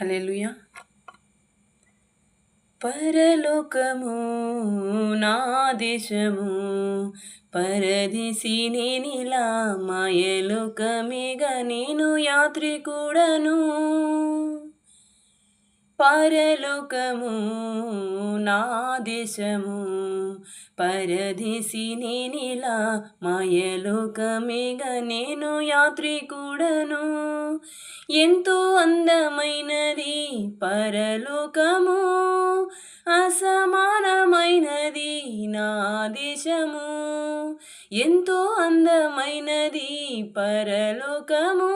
Hallelujah పరలోకము నా దేశము పరదిసి నేనిలా మాయలోకమిగా నేను యాత్రికుడను. పరలోకము నా దేశము. పరదేశి నేనిలా మాయలోకమేగ నేను యాత్రికుడను. ఎంతో అందమైనది పరలోకము అసమానమైనది నా దేశము. ఎంతో అందమైనది పరలోకము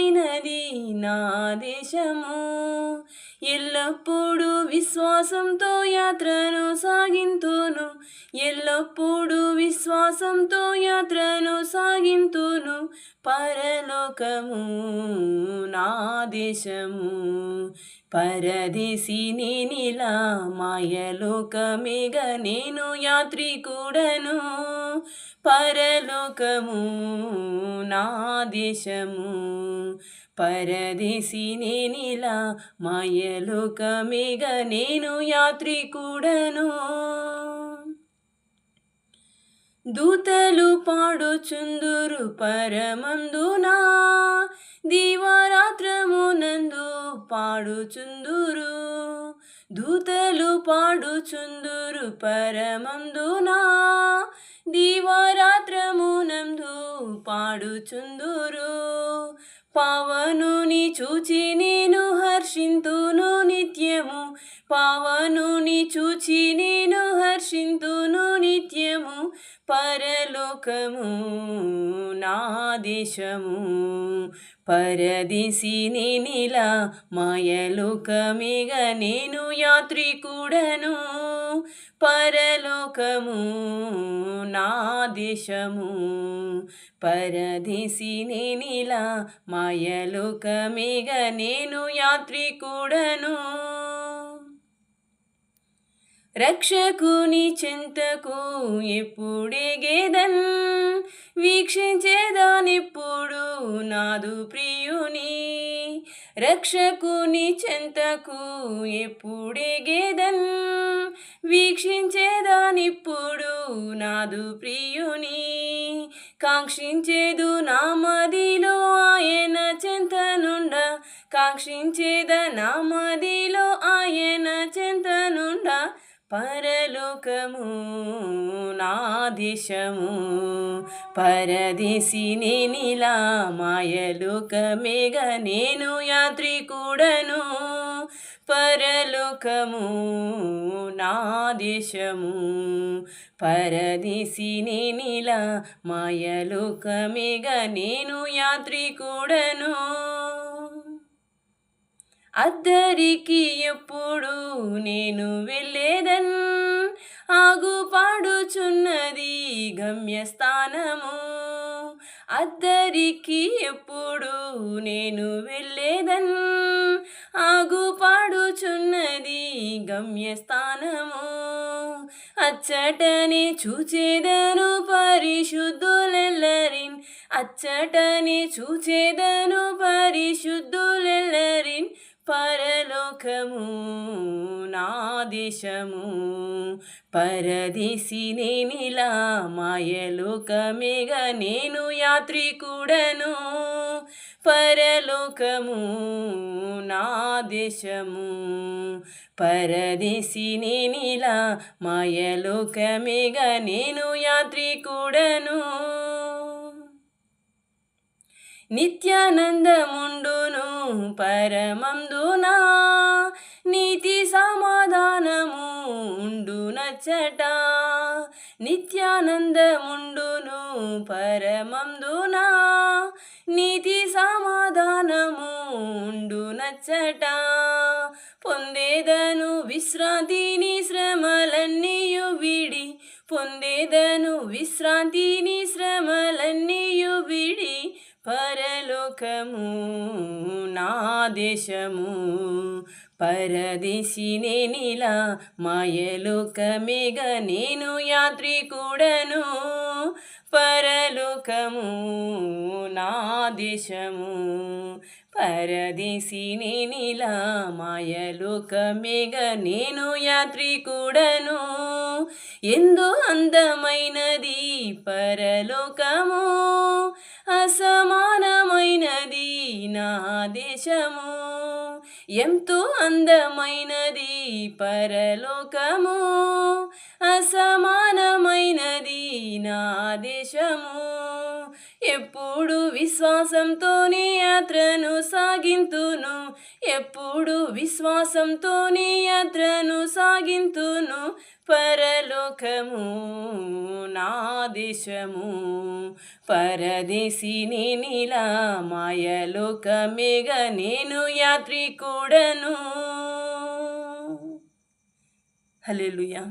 అసమానమైనది నా దేశము. ఎల్లప్పుడూ విశ్వాసంతో యాత్రను సాగింతును. ఎల్లప్పుడూ విశ్వాసంతో యాత్రను సాగింతును. పరలోకము నా దేశము. పరదేశి నేనిలా మాయలోకమేగ నేను యాత్రికుడను. పరలోకము నా దేశము. పరదేశి నేనిలా మాయలోకమేగ నేను యాత్రికుడను. దూతలు పాడుచుందురు పరమందునా దీవారాత్రమునందు పాడుచుందురు. దూతలు పాడుచుందురు పరమందునా దీవారాత్రమునందు పాడుచుందురు. పవనుని చూచి నేను హర్షింతును నిత్యము. పవనుని చూచి నేను హర్షింతును నిత్యము. పరలోకము నా దేశము. పరదేశి నేనిలా మాయలోకమిగ నేను యాత్రికుడను. పరలోకము నా దేశము. పరదేశి నేనిలా మాయలోకమేగ నేను యాత్రికుడను. రక్షకుని చింతకు ఎప్పుడెగేదన్ వీక్షించేదానిప్పుడు నాదు ప్రియుని. రక్షకుని చెంతకు ఎప్పుడెగేదన్ వీక్షించేదానిప్పుడు నాదు ప్రియుని. కాంక్షించేదు నా మదిలో ఆయన చెంతనుండ కాంక్షించేద నా మదిలో ఆయన చెంతనుండ పరలోకము నా దేశము. పరదేశి నేనిలా మాయలోకమేగ నేను యాత్రికుడను. పరలోకము నా దేశము. పరదేశి నేనిలా మాయలోకమేగ నేను యాత్రికుడను. అద్దరికి ఎప్పుడు నేను వెళ్ళేదన్? ఆగుపాడుచున్నది గమ్యస్థానము. అద్దరికి ఎప్పుడు నేను వెళ్ళేదన్? ఆగుపాడుచున్నది గమ్యస్థానము. అచ్చటని చూచేదను పరిశుద్ధులెల్లరిన్. అచ్చటని చూచేదను పరిశుద్ధులెల్లరిన్. పరలోకము నా దేశము. పరదేశి నేనిలా మాయలోకమేగా నేను యాత్రికుడను. పరలోకము నా దేశము. పరదేశి నేనిలా మాయలోకమేగా నేను యాత్రికుడను. నిత్యానందముండును పరమందునా? నీతి సమాధానము ఉండు నచ్చట నిత్యానందముండును పరమందునా? నీతి సమాధానము ఉండు నచ్చట పొందేదను విశ్రాంతిని శ్రమలన్నీయు విడి పొందేదను విశ్రాంతిని శ్రమ లోకము నా దేశము. పరదేశి నేనిలా మాయలోకమేగ నేను యాత్రికుడను. పరలోకము నా దేశము. పరదేశినే నీలా మాయలోకమేగ నేను యాత్రికుడను. ఎందు అందమైనది పరలోకము అందమైనది నా దేశము. ఎంతో అందమైనది పరలోకము. అసమానమైనది నా దేశము. ఎప్పుడు విశ్వాసంతోనే యాత్రను సాగింతును. ఎప్పుడు విశ్వాసంతోనే యాత్రను సాగింతును. పరలోకము నా దేశము. పరదేశిని నీలా మాయలోకమేగ నేను యాత్రికుడను. హల్లెలూయా.